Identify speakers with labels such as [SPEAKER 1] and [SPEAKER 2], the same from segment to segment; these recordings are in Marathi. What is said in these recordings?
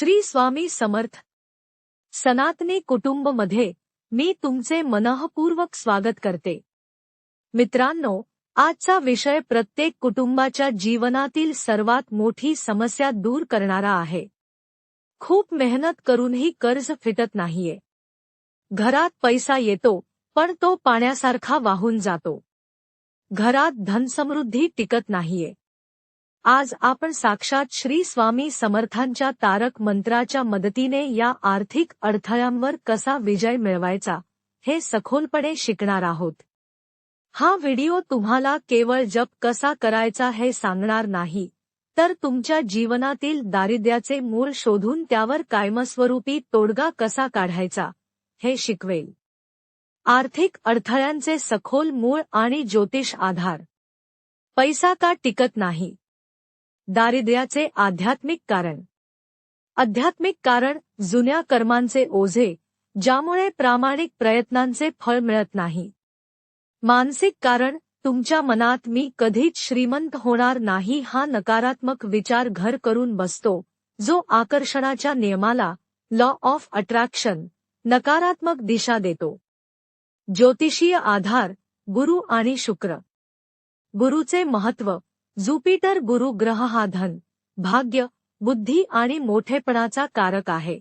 [SPEAKER 1] श्री स्वामी समर्थ. सनातनी कुटुंबमध्ये मी तुमचे मनःपूर्वक स्वागत करते. मित्रांनो आजचा विषय प्रत्येक कुटुंबाच्या जीवनातील सर्वात मोठी समस्या दूर करणारा आहे. खूप मेहनत करूनही कर्ज फिटत नाहीये. घरात पैसा येतो पण तो पाण्यासारखा वाहून जातो. घरात धनसमृद्धी टिकत नाहीये. आज आपण साक्षात श्री स्वामी समर्थांच्या तारक मंत्राच्या मदतीने या आर्थिक अडथळ्यांवर कसा विजय मिळवायचा हे सखोलपणे शिकणार आहोत. हा व्हिडिओ तुम्हाला केवळ जप कसा करायचा हे सांगणार नाही तर तुमच्या जीवनातील दारिद्र्याचे मूळ शोधून त्यावर कायमस्वरूपी तोडगा कसा काढायचा हे शिकवेल. आर्थिक अडथळ्यांचे सखोल मूळ आणि ज्योतिष आधार. पैसा का टिकत नाही दारिद्र्याचे आध्यात्मिक कारण. आध्यात्मिक कारण जुन्या कर्मांचे ओझे ज्यामुळे प्रामाणिक प्रयत्नांचे फळ मिळत नाही. मानसिक कारण तुमच्या मनात मी कधीच श्रीमंत होणार नाही हा नकारात्मक विचार घर करून बसतो जो आकर्षणाच्या नियमाला लॉ ऑफ अट्रॅक्शन नकारात्मक दिशा देतो. ज्योतिषीय आधार गुरु आणि शुक्र. गुरुचे महत्त्व जुपिटर गुरु ग्रह हा धन भाग्य बुद्धी आणि मोठेपणाचा कारक आहे.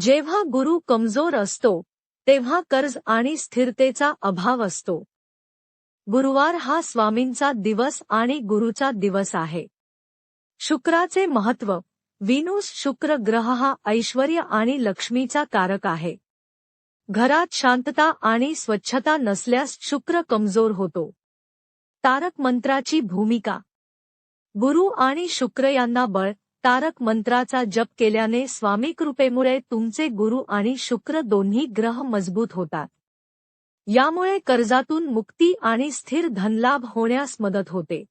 [SPEAKER 1] जेव्हा गुरु कमजोर असतो तेव्हा कर्ज आणि स्थिरतेचा अभाव असतो. गुरुवार हा स्वामींचा दिवस आणि गुरुचा दिवस आहे. शुक्राचे महत्त्व विनूस शुक्र ग्रह हा ऐश्वर आणि लक्ष्मीचा कारक आहे. घरात शांतता आणि स्वच्छता नसल्यास शुक्र कमजोर होतो. तारक मंत्राची भूमिका. गुरु आणि शुक्र यांना बळ तारक मंत्राचा जप केल्याने स्वामी कृपेमुळे तुमचे गुरु आणि शुक्र दोन्ही ग्रह मजबूत होतात. यामुळे कर्जातून मुक्ती आणि स्थिर धनलाभ होण्यास मदत होते.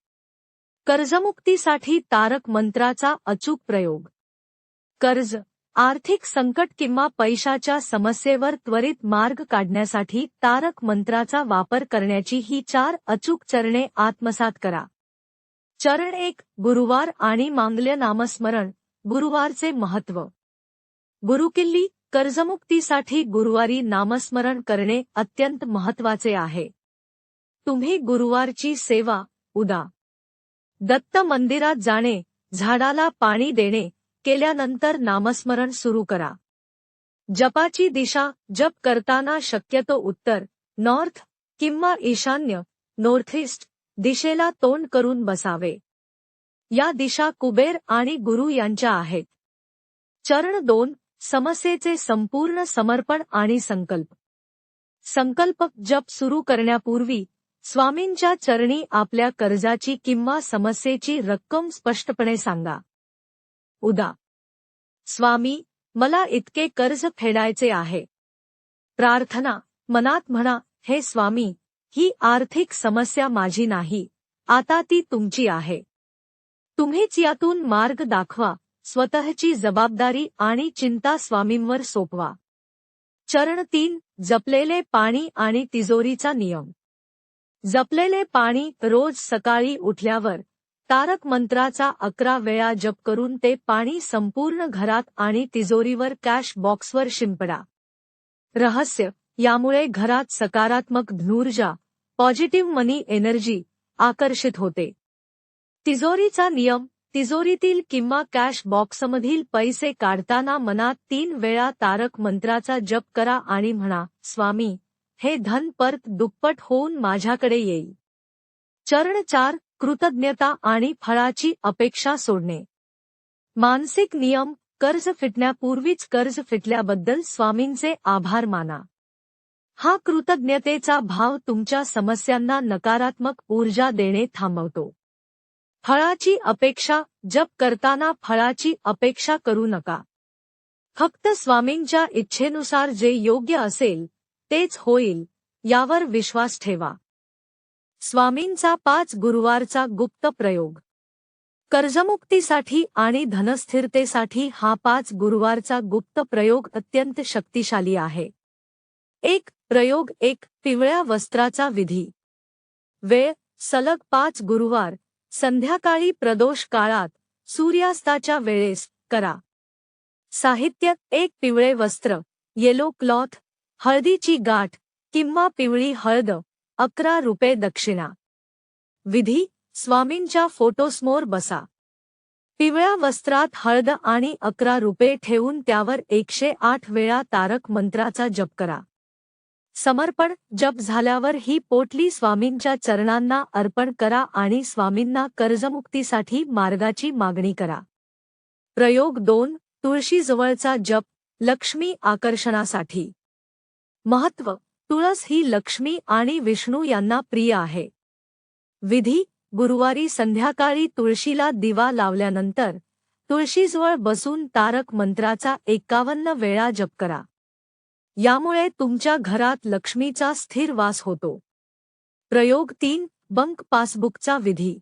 [SPEAKER 1] कर्जमुक्तीसाठी तारक मंत्राचा अचूक प्रयोग. कर्ज आर्थिक संकट किंवा पैशाच्या समस्येवर त्वरित मार्ग काढण्यासाठी तारक मंत्राचा वापर करण्याची ही चार अचूक चरणे आत्मसात करा. चरण एक गुरुवार आणि मांगल्य नामस्मरण गुरुवारचे महत्त्व गुरुकिल्ली कर्जमुक्तीसाठी गुरुवारी नामस्मरण करणे अत्यंत महत्त्वाचे आहे. तुम्ही गुरुवारची सेवा उदा. दत्त मंदिरात जाणे झाडाला पाणी देणे केल्यानंतर नामस्मरण सुरू करा. जपाची दिशा जप करताना शक्यतो उत्तर नॉर्थ किंवा ईशान्य नॉर्थ ईस्ट दिशेला तोंड करून बसावे. या दिशा कुबेर आणि गुरु यांच्या आहेत. चरण दोन समस्येचे संपूर्ण समर्पण आणि संकल्प. संकल्प जप सुरू करण्यापूर्वी स्वामींच्या चरणी आपल्या कर्जाची किंवा समस्येची रक्कम स्पष्टपणे सांगा. उदा. स्वामी मला इतके कर्ज फेडायचे आहे. प्रार्थना मनात म्हणा हे स्वामी ही आर्थिक समस्या माझी नाही आता ती तुमची आहे. तुम्हीच यातून मार्ग दाखवा स्वतःची जबाबदारी आणि चिंता स्वामींवर सोपवा. चरण तीन जपलेले पाणी आणि तिजोरीचा नियम. जपलेले पाणी रोज सकाळी उठल्यावर तारक मंत्राचा अकरा वेळा जप करून ते पाणी संपूर्ण घरात आणि तिजोरीवर कॅश बॉक्सवर शिंपडा. रहस्य यामुळे घरात सकारात्मक धनुर्जा पॉझिटिव्ह मनी एनर्जी आकर्षित होते. तिजोरीचा नियम तिजोरीतील किंवा कॅश बॉक्समधील पैसे काढताना मनात तीन वेळा तारक मंत्राचा जप करा आणि म्हणा स्वामी हे धन परत दुप्पट होऊन माझ्याकडे येईल. चरण चार कृतज्ञता आणि फळाची अपेक्षा सोडणे. मानसिक नियम कर्ज फिटण्यापूर्वीच कर्ज फिटल्याबद्दल स्वामींचे आभार माना. हा कृतज्ञतेचा भाव तुमच्या समस्यांना नकारात्मक ऊर्जा देणे थांबवतो. फळाची अपेक्षा जप करताना फळाची अपेक्षा करू नका. फक्त स्वामींच्या इच्छेनुसार जे योग्य असेल तेच होईल यावर विश्वास ठेवा. स्वामींचा पाच गुरुवारचा गुप्त प्रयोग. कर्जमुक्तीसाठी आणि धनस्थिरतेसाठी हा पाच गुरुवारचा गुप्त प्रयोग अत्यंत शक्तिशाली आहे. एक प्रयोग एक पिवळ्या वस्त्राचा विधी. वेळ सलग पाच गुरुवार संध्याकाळी प्रदोष काळात सूर्यास्ताच्या वेळेस करा. साहित्य एक पिवळे वस्त्र येलो क्लॉथ हळदीची गाठ किंवा पिवळी हळद. अकरा रुपये दक्षिणा. विधी स्वामींच्या फोटोसमोर बसा. पिवळ्या वस्त्रात हळद आणि अकरा रुपये ठेवून त्यावर एकशे आठ वेळा तारक मंत्राचा जप करा. समर्पण जप झाल्यावर ही पोटली स्वामींच्या चरणांना अर्पण करा आणि स्वामींना कर्जमुक्तीसाठी मार्गाची मागणी करा. प्रयोग दोन तुळशीजवळचा जप लक्ष्मी आकर्षणासाठी. महत्त्व तुळस ही लक्ष्मी आणि विष्णू यांना प्रिय आहे. विधी गुरुवारी संध्याकाळी तुळशीला दिवा लावल्यानंतर तुळशीजवळ बसून तारक मंत्राचा एकावन्न वेळा जप करा. यामुळे तुमच्या घरात लक्ष्मीचा स्थिर वास होतो. प्रयोग तीन बंक पासबुकचा विधी.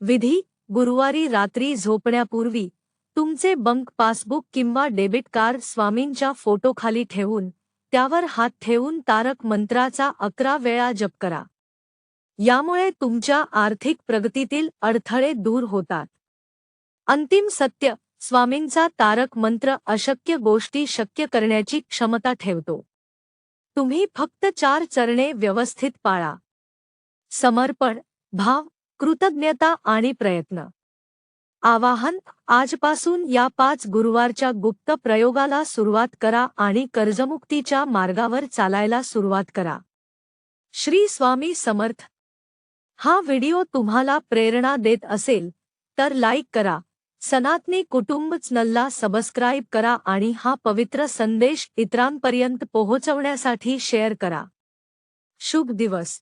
[SPEAKER 1] विधी गुरुवारी रात्री झोपण्यापूर्वी तुमचे बंक पासबुक किंवा डेबिट कार्ड स्वामींच्या फोटोखाली ठेवून त्यावर हात ठेवून तारक मंत्राचा अकरा वेळा जप करा. यामुळे तुमच्या आर्थिक प्रगतीतील अडथळे दूर होतात. अंतिम सत्य स्वामींचा तारक मंत्र अशक्य गोष्टी शक्य करण्याची क्षमता ठेवतो. तुम्ही फक्त चार चरणे व्यवस्थित पाळा. समर्पण भाव कृतज्ञता आणि प्रयत्न. आवाहन आजपासून या पाच गुरुवारच्या गुप्त प्रयोगाला सुरुवात करा आणि कर्जमुक्तीच्या मार्गावर चालायला सुरुवात करा. श्री स्वामी समर्थ. हा व्हिडिओ तुम्हाला प्रेरणा देत असेल तर लाईक करा. सनातनी कुटुंब चॅनलला सबस्क्राईब करा आणि हा पवित्र संदेश इतरांपर्यंत पोहोचवण्यासाठी शेअर करा. शुभ दिवस.